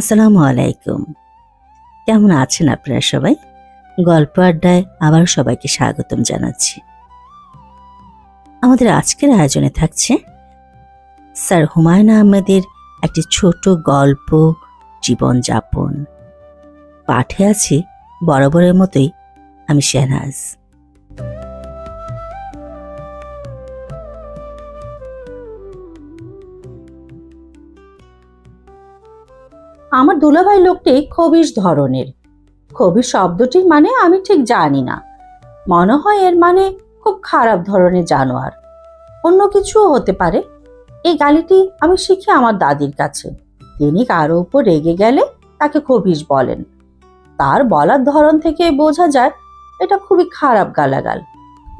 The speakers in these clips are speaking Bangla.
আসসালামু আলাইকুম। কেমন আছেন আপনারা সবাই? গল্প আড্ডায় আবার সবাইকে স্বাগতম জানাচ্ছি। আমাদের আজকের আয়োজনে থাকছে স্যার হুমায়ুন আহমেদের একটি ছোট গল্প জীবনযাপন পাঠে আছি বরাবরের মতোই আমি শেহনাজ। আমার দুলাভাই লোকটি খবিশ ধরনের। খবিশ শব্দটির মানে আমি ঠিক জানি না। মনে হয় এর মানে খুব খারাপ ধরনের জানোয়ার। অন্য কিছুও হতে পারে। এই গালিটি আমি শিখি আমার দাদির কাছে। তিনি কারও উপর রেগে গেলে তাকে খবিশ বলেন। তার বলার ধরন থেকে বোঝা যায় এটা খুবই খারাপ গালাগাল।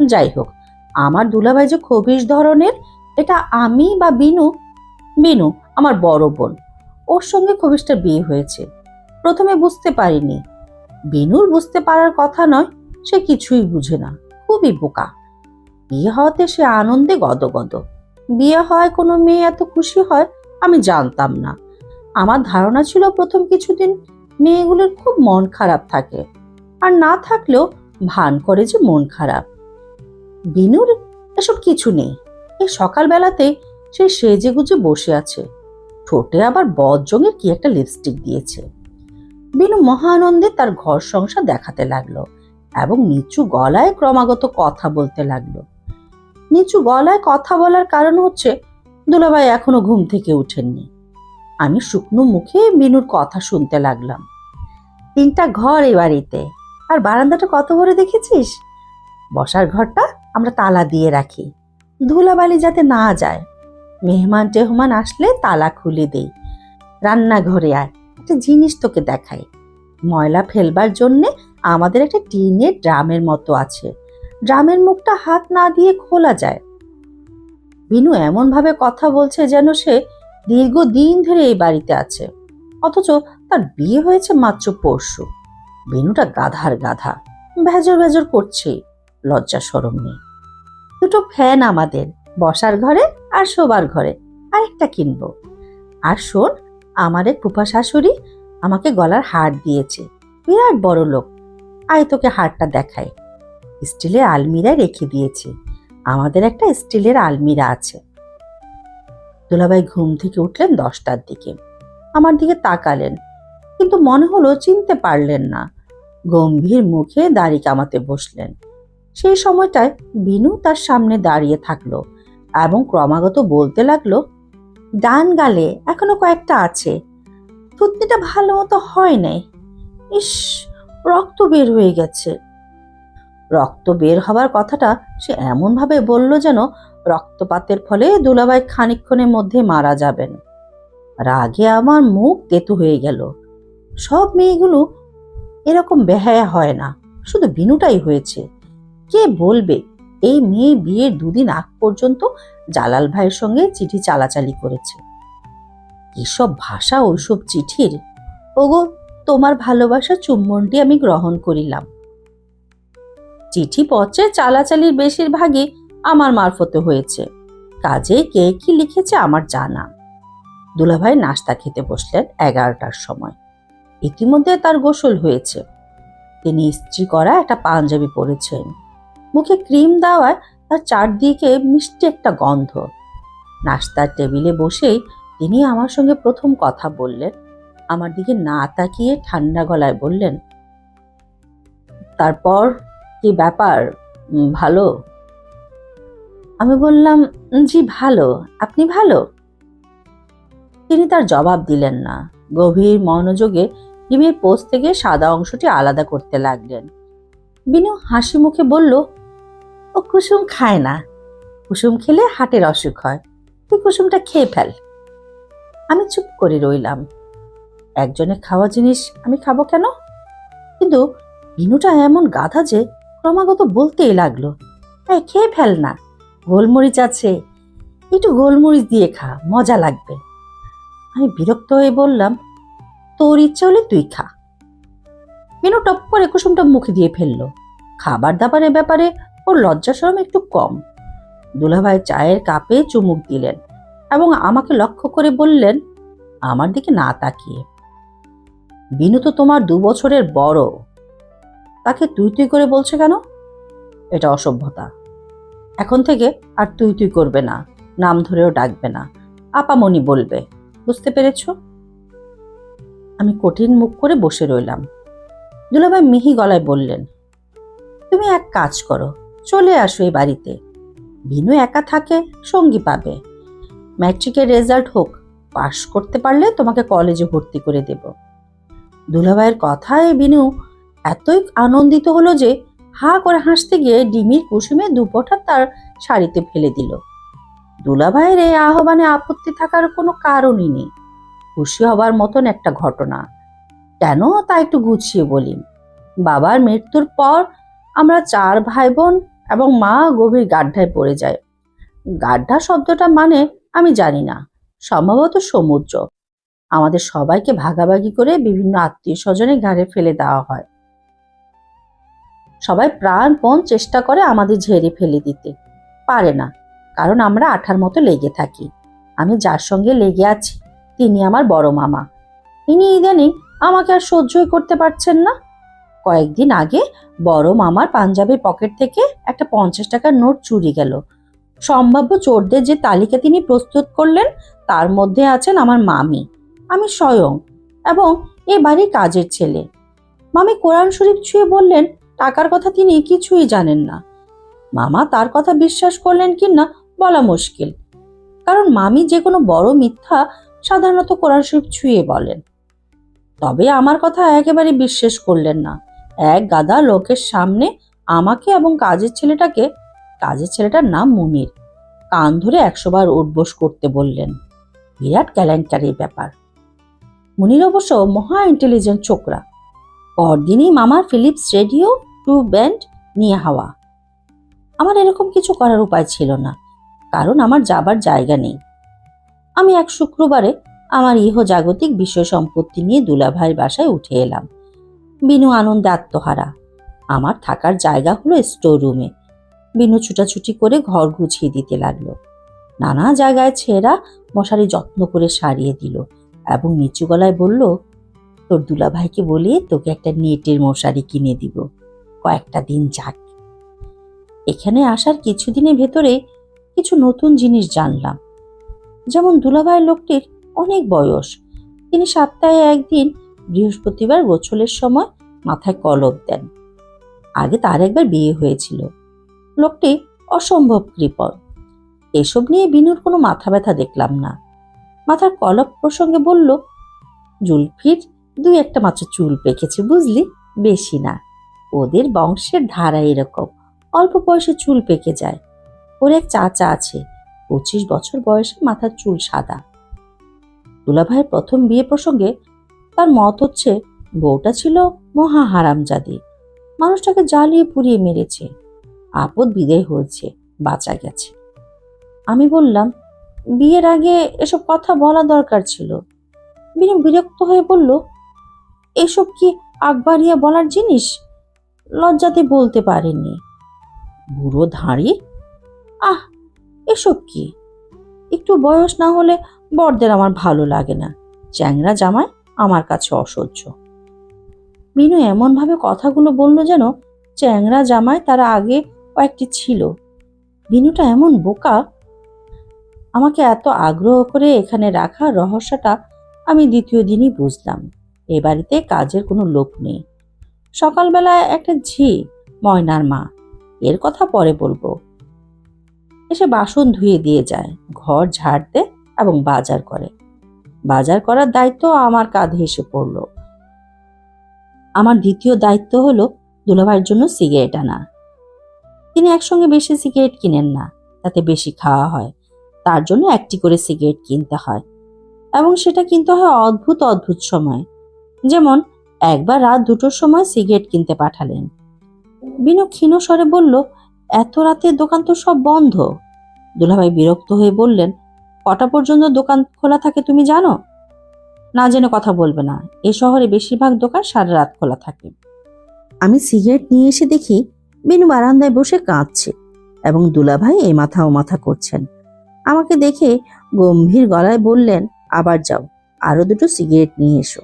যাই হোক, আমার দুলাভাই যে খবিশ ধরনের, এটা আমি বা বিনু? বিনু, আমার বড় বোন। ওর সঙ্গে খবিশটার বিয়ে হয়েছে। প্রথমে বুঝতে পারিনি। বিনুর বুঝতে পারার কথা নয়, সে কিছুই বুঝে না। খুবই বোকা। বিয়ে হওয়াতে সে আনন্দে গদগদ। বিয়ে হয় কোনো মেয়ে এত খুশি হয়, আমি জানতাম না। আমার ধারণা ছিল প্রথম কিছুদিন মেয়েগুলোর খুব মন খারাপ থাকে, আর না থাকলেও ভান করে যে মন খারাপ। বিনুর এসব কিছু নেই। এই সকালবেলাতে সে সেজে গুজে বসে আছে। ঠোঁটে আবার বজ্রঙের কি একটা লিপস্টিক দিয়েছে। বিনু মহানন্দে তার ঘর সংসার দেখাতে লাগল এবং নিচু গলায় ক্রমাগত কথা বলতে লাগল। নিচু গলায় কথা বলার কারণ হচ্ছে, দুলাভাই এখনও ঘুম থেকে উঠেননি। আমি শুকনো মুখে বিনুর কথা শুনতে লাগলাম। তিনটা ঘর এই বাড়িতে, আর বারান্দাটা কত বড় দেখেছিস? বসার ঘরটা আমরা তালা দিয়ে রাখি। ধুলাবালি যাতে না যায় মেহমান টেহমান আসলে তালা খুলে দেই। রান্নাঘরে আয়, একটা জিনিস তোকে দেখাই। ময়লা ফেলবার জন্যে আমাদের একটা টিনের ড্রামের মতো আছে। ড্রামের মুখটা হাত না দিয়ে খোলা যায়। বিনু এমনভাবে কথা বলছে যেন সে দীর্ঘদিন ধরে এই বাড়িতে আছে। অথচ তার বিয়ে হয়েছে মাত্র পরশু। বিনুটা গাধার গাধা। ভেজর ভেজর করছে। লজ্জা সরম নেই। দুটো ফ্যান আমাদের। বসার ঘরে আর শোবার ঘরে আরেকটা কিনবো। আর শোন, আমার এক ফুফা শাশুড়ি আমাকে গলার হার দিয়েছে। বিরাট বড় লোক। আয় তোকে হারটা দেখায় স্টিলের আলমিরায় রেখে দিয়েছি। আমাদের একটা স্টিলের আলমিরা আছে। দুলাভাই ঘুম থেকে উঠলেন দশটার দিকে। আমার দিকে তাকালেন, কিন্তু মনে হলো চিনতে পারলেন না। গম্ভীর মুখে দাড়ি কামাতে বসলেন। সেই সময়টায় বিনু তার সামনে দাঁড়িয়ে থাকল। এবং ক্রমাগত বলতে লাগল, ডান গালে এখনও কয়েকটা আছে। থুতনিটা ভালো মতো হয় নাই। ইস, রক্ত বের হয়ে গেছে। রক্ত বের হবার কথাটা সে এমনভাবে বলল যেন রক্তপাতের ফলে দুলাভাই খানিক্ষণের মধ্যে মারা যাবেন। রাগে আমার মুখ তেতু হয়ে গেল। সব মেয়েগুলো এরকম বেহায়া হয় না। শুধু বিনুটাই হয়েছে। কে বলবে? এই মেয়ে বিয়ের দুদিন আগ পর্যন্ত জালাল ভাইয়ের সঙ্গে চিঠি চালাচালি করেছে। এসব ভাষা, ওইসব চিঠির? ওগো, তোমার ভালোবাসা চুম্বনটি আমি গ্রহণ করিলাম। চিঠি পত্রে চালাচালির বেশিরভাগই আমার মারফতে হয়েছে। কাজে কে কি লিখেছে আমার জানা। দুলাভাই নাস্তা খেতে বসলেন এগারোটার সময়। ইতিমধ্যে তার গোসল হয়েছে। তিনি ইস্ত্রি করা একটা পাঞ্জাবি পরেছেন। মুখে ক্রিম দেওয়ায় তার চারদিকে মিষ্টি একটা গন্ধ। নাস্তার টেবিলে বসেই তিনি আমার সঙ্গে প্রথম কথা বললেন। আমার দিকে না তাকিয়ে ঠান্ডা গলায় বললেন, তারপর কি ব্যাপার? ভালো? আমি বললাম, জি, ভালো। আপনি ভালো? তিনি তার জবাব দিলেন না। গভীর মনোযোগে ডিমের পোস্ট থেকে সাদা অংশটি আলাদা করতে লাগলেন। বিনু হাসি মুখে বলল ও কুসুম খায় না। কুসুম খেলে হাটের অসুখ হয়। তুই কুসুমটা খেয়ে ফেল। আমি চুপ করে রইলাম। একজনের খাওয়া জিনিস আমি খাব কেন? কিন্তু বিনুটা এমন গাধা যে ক্রমাগত বলতেই লাগল এই খেয়ে ফেল না। গোলমরিচ আছে। একটু গোলমরিচ দিয়ে খা, মজা লাগবে। আমি বিরক্ত হয়ে বললাম, তোর ইচ্ছা হলে তুই খা। বিনু টপ করে কুসুমটা মুখে দিয়ে ফেলল। খাবার দাবারের ব্যাপারে ওর লজ্জা শরম একটু কম। দুলাভাই চায়ের কাপে চুমুক দিলেন এবং আমাকে লক্ষ্য করে বললেন, আমার দিকে না তাকিয়ে। বিনু তো তোমার দু বছরের বড়। তাকে তুই তুই করে বলছে কেন? এটা অসভ্যতা। এখন থেকে আর তুই তুই করবে না, নাম ধরেও ডাকবে না, আপামনি বলবে। বুঝতে পেরেছ? আমি কঠিন মুখ করে বসে রইলাম। দুলাভাই মিহি গলায় বললেন, তুমি এক কাজ করো চলে আসো এই বাড়িতে। বিনু একা থাকে, সঙ্গী পাবে। ম্যাট্রিকের রেজাল্ট হোক, পাশ করতে পারলে তোমাকে কলেজে ভর্তি করে দেব। দুলাভাইয়ের কথায় বিনু এতই আনন্দিত হলো যে হা করে হাসতে গিয়ে ডিমির কুসুমে দুপোটা তার শাড়িতে ফেলে দিল। দুলাভাইয়ের এই আহ্বানে আপত্তি থাকার কোনো কারণই নেই। খুশি হবার মতন একটা ঘটনা। কেন তা একটু গুছিয়ে বলি। বাবার মৃত্যুর পর আমরা চার ভাই বোন এবং মা গভীর গাড্ডায় পড়ে যায়। গাড্ডা শব্দটা মানে আমি জানি না, সম্ভবত সমুদ্র। আমাদের সবাইকে ভাগাভাগি করে বিভিন্ন আত্মীয় স্বজনের ঘাড়ে ফেলে দেওয়া হয়। সবাই প্রাণপণ চেষ্টা করে আমাদের ঝেড়ে ফেলে দিতে। পারে না, কারণ আমরা আঠার মতো লেগে থাকি। আমি যার সঙ্গে লেগে আছি, তিনি আমার বড় মামা। ইনি ইদানিং আমাকে আর সহ্যই করতে পারছেন না। কয়েকদিন আগে বড় মামার পাঞ্জাবের পকেট থেকে একটা পঞ্চাশ টাকার নোট চুরি গেল। সম্ভাব্য চোরদের যে তালিকা তিনি প্রস্তুত করলেন, তার মধ্যে আছেন আমার মামি। আমি স্বয়ং এবং এ বাড়ির কাজের ছেলে। মামি কোরআন শরীফ ছুঁয়ে বললেন, টাকার কথা তিনি কিছুই জানেন না। মামা তার কথা বিশ্বাস করলেন কি না বলা মুশকিল। কারণ মামি যে কোনো বড় মিথ্যা সাধারণত কোরআন শরীফ ছুঁয়ে বলেন। তবে আমার কথা একেবারে বিশ্বাস করলেন না। এক গাদা লোকের সামনে আমাকে এবং কাজের ছেলেটাকে, কাজের ছেলেটার নাম মুনির, কান ধরে একশোবার উঠবোস করতে বললেন। বিরাট কেলেঙ্কারির ব্যাপার। মুনির অবশ্য মহা ইন্টেলিজেন্ট ছোকরা। পরদিনই মামার ফিলিপস রেডিও টু ব্যান্ড নিয়ে হাওয়া। আমার এরকম কিছু করার উপায় ছিল না, কারণ আমার যাবার জায়গা নেই। আমি এক শুক্রবারে আমার ইহ জাগতিক বিষয় সম্পত্তি নিয়ে দুলাভাইয়ের বাসায় উঠে এলাম। বিনু আনন্দে আত্মহারা। আমার থাকার জায়গা হলো স্টোর রুমে বিনু ছুটাছুটি করে ঘর গুছিয়ে দিতে লাগল। নানা জায়গায় ছেঁড়া মশারি যত্ন করে সারিয়ে দিল এবং নিচু গলায় বলল, তোর দুলাভাইকে বলে তোকে একটা নেটের মশারি কিনে দিব। কয়েকটা দিন যাক। এখানে আসার কিছুদিনের ভেতরে কিছু নতুন জিনিস জানলাম। যেমন দুলাভাই লোকটির অনেক বয়স। তিনি সপ্তাহে একদিন বৃহস্পতিবার গোছলের সময় মাথায় কলপ দেন। আগে তার একবার বিয়ে হয়েছিল। লোকটি অসম্ভব কৃপণ। এসব নিয়ে বিনুর কোনো মাথা ব্যথা দেখলাম না। মাথার কলপ প্রসঙ্গে বলল, জুলফির দুই একটা মাত্র চুল পেকেছে বুঝলি, বেশি না। ওদের বংশের ধারা এরকম, অল্প বয়সে চুল পেকে যায়। ওর এক চাচা আছে, পঁচিশ বছর বয়সে মাথার চুল সাদা। দুলাভাইয়ের প্রথম বিয়ে প্রসঙ্গে তার মত হচ্ছে, বউটা ছিল মহা হারামজাদি। মানুষটাকে জ্বালিয়ে পুড়িয়ে মেরেছে। আপদ বিদায় হয়েছে, বাঁচা গেছে। আমি বললাম, বিয়ের আগে এসব কথা বলা দরকার ছিল। বিনু বিরক্ত হয়ে বলল, এসব কি আগবাড়িয়া বলার জিনিস? লজ্জাতে বলতে পারেনি বুড়ো ধাঁড়ি? আহ, এসব কি? একটু বয়স না হলে বরদের আমার ভালো লাগে না। চ্যাংরা জামাই? আমার কাছে অসহ্য। মিনু এমনভাবে কথাগুলো বলল যেন চ্যাংরা জামায় তারা আগে কয়েকটি ছিল। বিনুটা এমন বোকা। আমাকে এত আগ্রহ করে এখানে রাখা রহস্যটা আমি দ্বিতীয় দিনই বুঝলাম। এ বাড়িতে কাজের কোনো লোক নেই। সকালবেলায় একটা ঝি, ময়নার মা। এর কথা পরে বলব। এসে বাসন ধুয়ে দিয়ে যায়, ঘর ঝাড় দেয় এবং বাজার করে। বাজার করার দায়িত্ব আমার কাঁধে এসে পড়ল। আমার দ্বিতীয় দায়িত্ব হলো দুলাভাইয়ের জন্য সিগারেট আনা। তিনি একসঙ্গে বেশি সিগারেট কিনেন না, তাতে বেশি খাওয়া হয়। তার জন্য একটি করে সিগারেট কিনতে হয় এবং সেটা কিনতে হয় অদ্ভুত অদ্ভুত সময়। যেমন, একবার রাত দুটোর সময় সিগারেট কিনতে পাঠালেন। বিনু ক্ষীণ স্বরে বলল, এত রাতে দোকান তো সব বন্ধ। দুলাভাই বিরক্ত হয়ে বললেন কটা পর্যন্ত দোকান খোলা থাকে তুমি জানো? না জেনে কথা বলবে না। এ শহরে বেশিরভাগ দোকান সারা রাত খোলা থাকে। আমি সিগারেট নিয়ে এসে দেখি বিনু বারান্দায় বসে কাঁদছে এবং দুলাভাই এই মাথা ও মাথা করছেন। আমাকে দেখে গম্ভীর গলায় বললেন, আবার যাও, আরও দুটো সিগারেট নিয়ে এসো।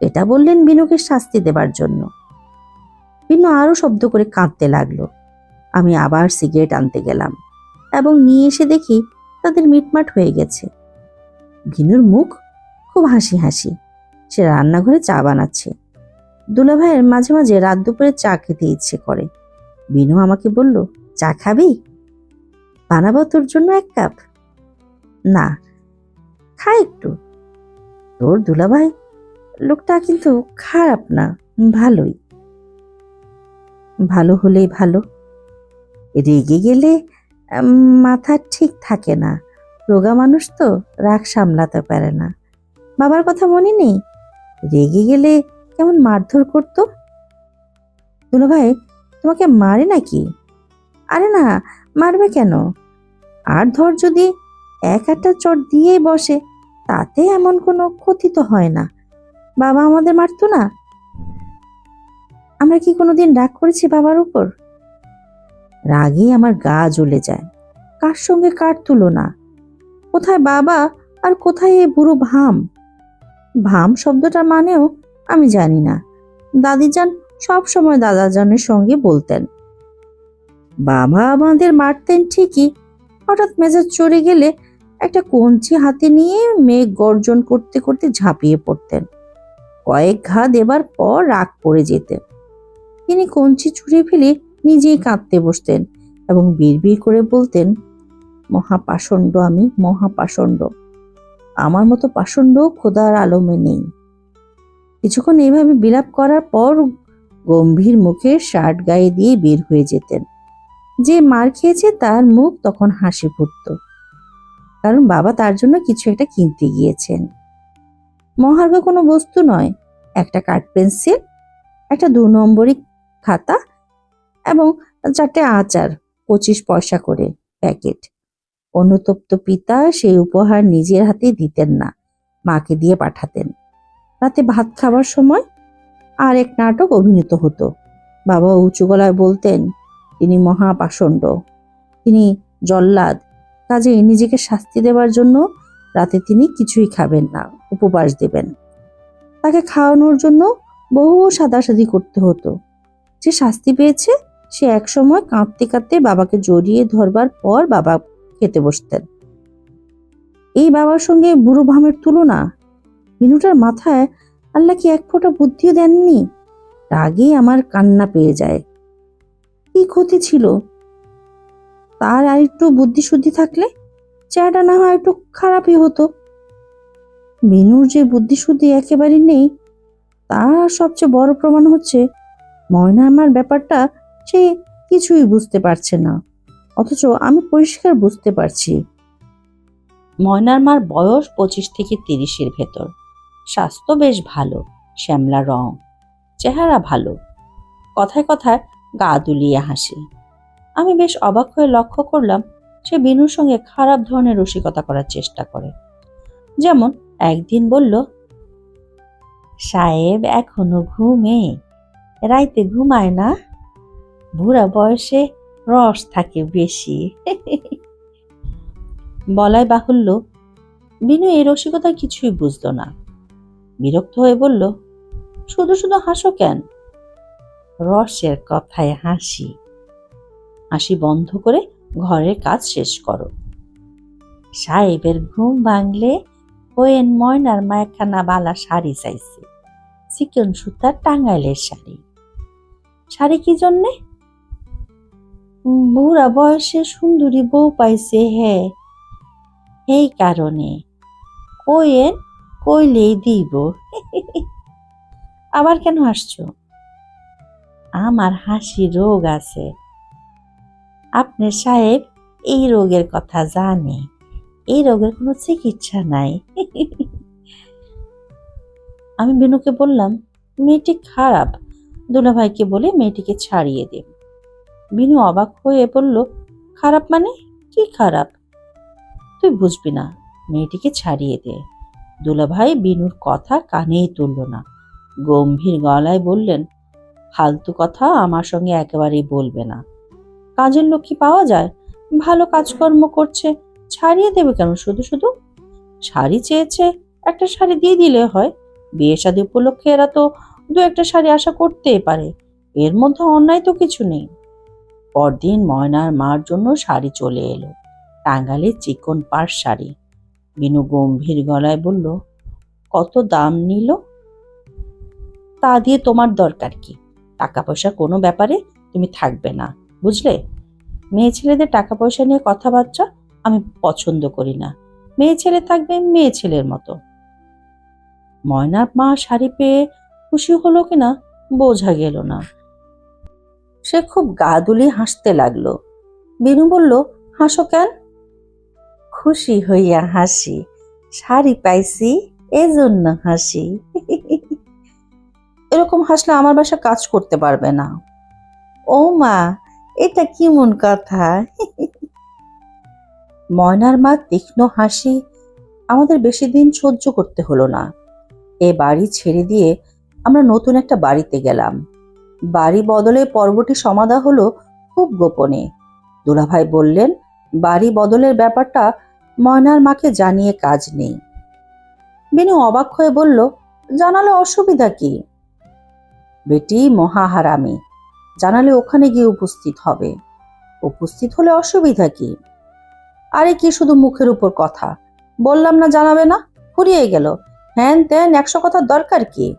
এটা বললেন বিনুকে শাস্তি দেবার জন্য। বিনু আরও শব্দ করে কাঁদতে লাগল। আমি আবার সিগারেট আনতে গেলাম এবং নিয়ে এসে দেখি তাদের মিটমাট হয়ে গেছে। বিনুর মুখ খুব হাসি হাসি সে রান্নাঘরে চা বানাচ্ছে। দুলাভাইয়ের মাঝে মাঝে রাত দুপুরে চা খেতে ইচ্ছে করে। বিনু আমাকে বলল, চা খাবি? বানাবো তোর জন্য এক কাপ? না, খা একটু। তোর দুলাভাই, লোকটা কিন্তু খারাপ না, ভালোই। ভালো হলেই ভালো। রেগে গেলে মাথা ঠিক থাকে না। রোগা মানুষ তো রাগ সামলাতে পারে না। বাবার কথা মনে নেই? রেগে গেলে কেমন মারধর করতো? দুলাভাই তোমাকে মারে নাকি? আরে না, মারবে কেন? আর ধর যদি এক একটা চট দিয়েই বসে, তাতে এমন কোনো ক্ষতি তো হয় না। বাবা আমাদের মারতো না? আমরা কি কোনোদিন রাগ করেছি বাবার উপর? রাগে আমার গা জ্বলে যায়। কার সঙ্গে কার তুলনা? কোথায় বাবা আর কোথায় এ বুড়ো ভাম? ভাম শব্দটার মানেও আমি জানি না। দাদিজান সব সময় দাদাজানের সঙ্গে বলতেন। বাবা আমাদের মারতেন ঠিকই। হঠাৎ মেজাজ চড়ে গেলে একটা কঞ্চি হাতে নিয়ে মেঘ গর্জন করতে করতে ঝাঁপিয়ে পড়তেন। কয়েক ঘা দেবার পর রাগ পড়ে যেতেন। তিনি কঞ্চি ছুঁড়ে ফেলে নিজেই কাঁদতে বসতেন এবং বিড়বিড় করে বলতেন, মহাপাষণ্ড আমি, মহাপাষণ্ড। আমার মতো পাষণ্ড খোদার আলমে নেই। কিছুক্ষণ এইভাবে বিলাপ করার পর গম্ভীর মুখে শার্ট গায়ে দিয়ে বের হয়ে যেতেন। যে মার খেয়েছে তার মুখ তখন হাসি ফুটত। কারণ বাবা তার জন্য কিছু একটা কিনতে গিয়েছেন। মহার্ঘ কোনো বস্তু নয়, একটা কাঠ পেন্সিল, একটা দু নম্বরই খাতা এবং চারটে আচার, পঁচিশ পয়সা করে প্যাকেট। অনুতপ্ত পিতা সেই উপহার নিজের হাতে দিতেন না, মাকে দিয়ে পাঠাতেন। রাতে ভাত খাবার সময় আর এক নাটক অভিনীত হতো। বাবা উঁচু গলায় বলতেন, তিনি মহাপাষণ্ড। তিনি জল্লাদ। কাজে নিজেকে শাস্তি দেবার জন্য রাতে তিনি কিছুই খাবেন না, উপবাস দেবেন। তাকে খাওয়ানোর জন্য বহু সাদাসাদি করতে হতো। যে শাস্তি পেয়েছে সে একসময় কাঁদতে কাঁদতে বাবাকে জড়িয়ে ধরবার পর বাবা খেতে বসতেন। এই বাবার সঙ্গে বুড়ো ভামের তুলনা? মিনুটার মাথায় আল্লাহ কি এক ফোঁটা বুদ্ধিও দেননি? রাগে আমার কান্না পেয়ে যায়। কি ক্ষতি ছিল? তার আর একটু বুদ্ধি শুদ্ধি থাকলে চেহারাটা না হয় একটু খারাপই হতো। মিনুর যে বুদ্ধি শুদ্ধি একেবারে নেই, তার সবচেয়ে বড় প্রমাণ হচ্ছে ময়না আমার ব্যাপারটা সে কিছুই বুঝতে পারছে না। অথচ আমি পরিষ্কার বুঝতে পারছি। ময়নার মার বয়স পঁচিশ থেকে তিরিশের ভেতর। স্বাস্থ্য বেশ ভালো শ্যামলা রং, চেহারা ভালো। কথায় কথায় গা দুলিয়ে হাসে। আমি বেশ অবাক হয়ে লক্ষ্য করলাম, সে বিনুর সঙ্গে খারাপ ধরনের রসিকতা করার চেষ্টা করে। যেমন একদিন বলল, সাহেব এখনও ঘুমে। রাইতে ঘুমায় না? বুড়া বয়সে রস থাকে বেশি। বলাই বাহুল্য, বিনু এই রসিকতা কিছুই বুঝতো না। বিরক্ত হয়ে বলল, শুধু শুধু হাসো কেন? রসের কথায় হাসি। হাসি বন্ধ করে ঘরের কাজ শেষ করো। সাহেবের ঘুম ভাঙলে কোয়েন ময়নার মায়খানা বালা শাড়ি চাইছে। চিকন সুতার টাঙ্গাইলের শাড়ি। শাড়ি কি জন্যে? বুড়া বয়সে সুন্দরী বউ পাইছে হে। এই কারণে কোয়েন কইলেই দিব। আবার কেন হাসছো আমার হাসি রোগ আছে। আপনার সাহেব এই রোগের কথা জানে। এই রোগের কোনো চিকিৎসা নাই। আমি বেনুকে বললাম, মেয়েটি খারাপ। দুলাভাইকে বলে মেয়েটিকে ছাড়িয়ে দেব বিনু অবাক হয়ে বলল, খারাপ মানে? কি খারাপ? তুই বুঝবি না, মেয়েটিকে ছাড়িয়ে দে। দুলাভাই বিনুর কথা কানেই তুলল না। গম্ভীর গলায় বললেন, ফালতু কথা আমার সঙ্গে একেবারেই বলবে না। কাজের লোক কি পাওয়া যায়, ভালো কাজকর্ম করছে, ছাড়িয়ে দেবে কেন শুধু শুধু? শাড়ি চেয়েছে, একটা শাড়ি দিয়ে দিলে হয়। বিয়ে শাদী উপলক্ষে এরা তো দু একটা শাড়ি আশা করতেই পারে। এর মধ্যে অন্যায় তো কিছু নেই। পরদিন ময়নার মার জন্য শাড়ি চলে এলো। টাঙ্গালে চিকন পাড় শাড়ি। বিনু গম্ভীর গলায় বলল, কত দাম নিল? তা দিয়ে তোমার দরকার কি? টাকা পয়সা কোনো ব্যাপারে তুমি থাকবে না, বুঝলে? মেয়ে ছেলেদের টাকা পয়সা নিয়ে কথাবার্তা আমি পছন্দ করি না। মেয়ে ছেলে থাকবে মেয়ে ছেলের মতো। ময়নার মা শাড়ি পেয়ে খুশি হলো কিনা বোঝা গেল না। সে খুব গা দুলি হাসতে লাগল। বিনু বলল, হাসো কেন? খুশি হইয়া হাসি, শাড়ি পাইছি, এজন্য হাসি। এরকম হাসলে আমার বাসা কাজ করতে পারবে না। ও মা, এটা কি মন কথা? ময়নার মা তীক্ষ্ণ হাসি আমাদের বেশি দিন সহ্য করতে হলো না। এ বাড়ি ছেড়ে দিয়ে আমরা নতুন একটা বাড়িতে গেলাম। বাড়ি বদলে পর্বটি সমাধা হলো খুব গোপনে। দুলাভাই বললেন, বাড়ি বদলের ব্যাপারটা ময়নার মাকে জানিয়ে কাজ নেই। বেনু অবাক হয়ে বলল, জানালে অসুবিধা কি? বেটি মহাহারামি, জানালে ওখানে গিয়ে উপস্থিত হবে। উপস্থিত হলে অসুবিধা কি? আরে কি শুধু মুখের উপর কথা? বললাম না জানাবে না, ফুরিয়ে গেল। হ্যান ত্যান, একশো কথার দরকার কি?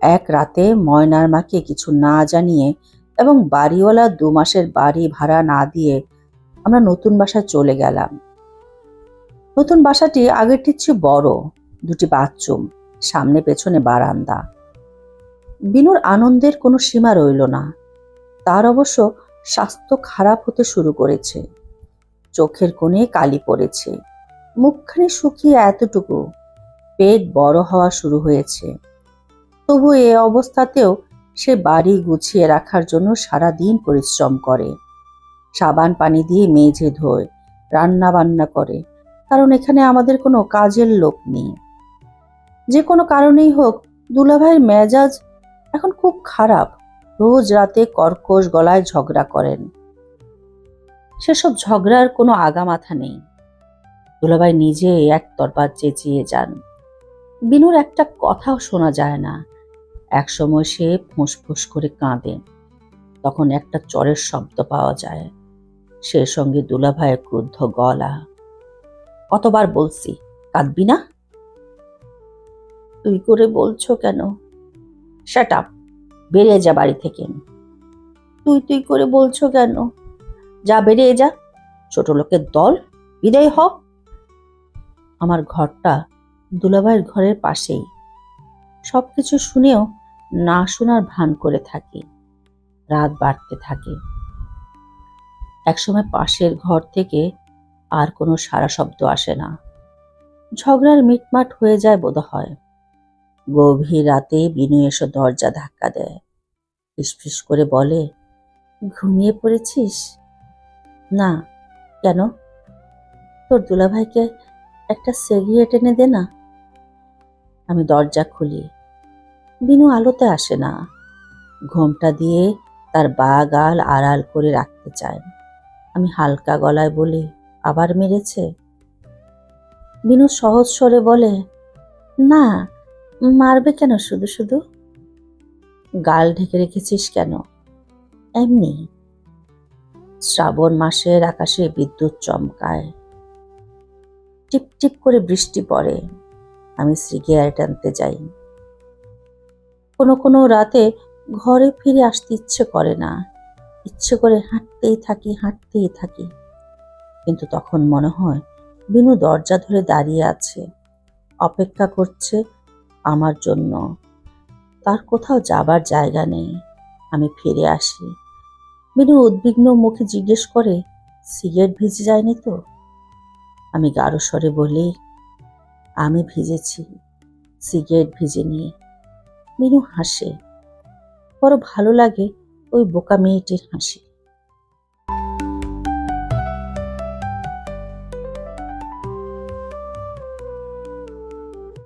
এক রাতে ময়নার মাকে কিছু না জানিয়ে এবং বাড়িওয়ালা দু মাসের বাড়ি ভাড়া না দিয়ে আমরা নতুন বাসায় চলে গেলাম। নতুন বাসাটি আগেরটির চেয়ে বড়, দুটি বাথরুম, সামনে পেছনে বারান্দা। বিনুর আনন্দের কোনো সীমা রইল না। তার অবশ্য স্বাস্থ্য খারাপ হতে শুরু করেছে। চোখের কোণে কালি পড়েছে। মুখখানি শুকিয়ে এতটুকু পেট বড় হওয়া শুরু হয়েছে। তবু এ অবস্থাতেও সে বাড়ি গুছিয়ে রাখার জন্য সারা দিন পরিশ্রম করে। সাবান পানি দিয়ে মেঝে ধোয় রান্না বান্না করে। কারণ এখানে আমাদের কোনো কাজের লোক নেই। যে কোনো কারণেই হোক, দুলাভাইয়ের মেজাজ এখন খুব খারাপ। রোজ রাতে কর্কশ গলায় ঝগড়া করেন। সেসব ঝগড়ার কোনো আগামাথা নেই। দুলাভাই নিজে একতরফা চেঁচিয়ে যান। বিনুর একটা কথাও শোনা যায় না। একসময় সে ফোঁস করে কাঁদে। তখন একটা চরের শব্দ পাওয়া যায়। সে সঙ্গে দুলাভাইয়ের ক্রুদ্ধ গলা। কতবার বলছি, কাঁদবি না? তুই করে বলছো কেন? শাট আপ বেরিয়ে যা বাড়ি থেকে। তুই তুই করে বলছো কেন? যা বেরিয়ে যা, ছোট লোকের দল, বিদায় হ আমার ঘরটা দুলাভাইয়ের ঘরের পাশেই। সব কিছু শুনেও না শোনার ভান করে থাকি। রাত বাড়তে থাকে। একসময় পাশের ঘর থেকে আর কোনো সারা শব্দ আসে না। ঝগড়ার মিটমাট হয়ে যায় বোধ হয়। গভীর রাতে বিনু এসে দরজা ধাক্কা দেয়। ফিসফিস করে বলে, ঘুমিয়ে পড়েছিস? না। কেন? তোর দুলাভাইকে একটা সিগারেট এনে দে না। আমি দরজা খুলি। বিনু আলোতে আসে না। ঘোমটা দিয়ে তার বা গাল আড়াল করে রাখতে চায়। আমি হালকা গলায় বলি, আবার মেরেছে? বিনু সহজ স্বরে বলে, না, মারবে কেন শুধু শুধু? গাল ঢেকে রেখেছিস কেন? এমনি। শ্রাবণ মাসের আকাশে বিদ্যুৎ চমকায়। টিপ টিপ করে বৃষ্টি পড়ে। আমি সিগারেট আনতে যাই কোনো কোনো রাতে ঘরে ফিরে আসতে ইচ্ছে করে না। ইচ্ছে করে হাঁটতেই থাকি হাঁটতেই থাকি। কিন্তু তখন মনে হয় বিনু দরজা ধরে দাঁড়িয়ে আছে। অপেক্ষা করছে আমার জন্য। তার কোথাও যাবার জায়গা নেই। আমি ফিরে আসি। বিনু উদ্বিগ্ন মুখে জিজ্ঞেস করে, সিগারেট ভিজে যায়নি তো? আমি গাঢ় স্বরে বলি আমি ভিজেছি সিগারেট ভিজে নিয়ে। মিনু হাসে। বড় ভালো লাগে ওই বোকা মেয়েটির হাসি।